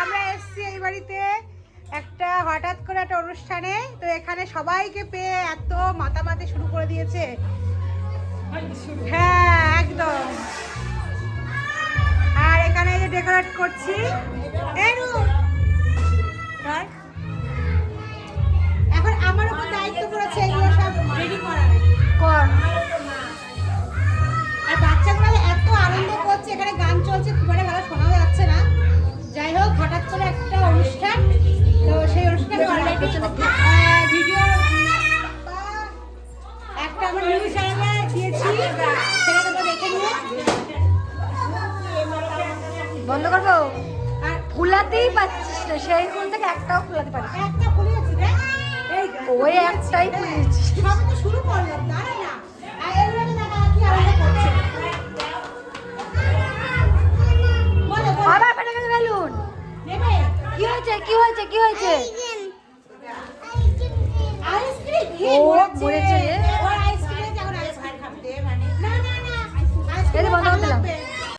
আমরা এসেছি এই বাড়িতে একটা হঠাৎ করে একটা অনুষ্ঠানে। তো এখানে সবাইকে পেয়ে এত মাতামাতি শুরু করে দিয়েছে। হ্যাঁ একদম। আর এখানে যে ডেকোরেট করছি। এই চলছে খুব একটা ভালো শোনা যাচ্ছে না। যাই হোক হঠাৎ করে একটা অনুষ্ঠান। তো সেই অনুষ্ঠানে অলরেডি ভিডিও একটা আমার নিউজ চ্যানেলে দিয়েছি। সেটা তোমরা দেখে নিও। বন্ধ করব? আর ফুলাতেই পাচ্ছিস না। সেই কোন থেকে একটাও ফুলাতে পারিস রে ওই একটাই তো শুরু করলাম হয়েছে? কি হয়েছে? কি হয়েছে? আইসক্রিম ও মরেছে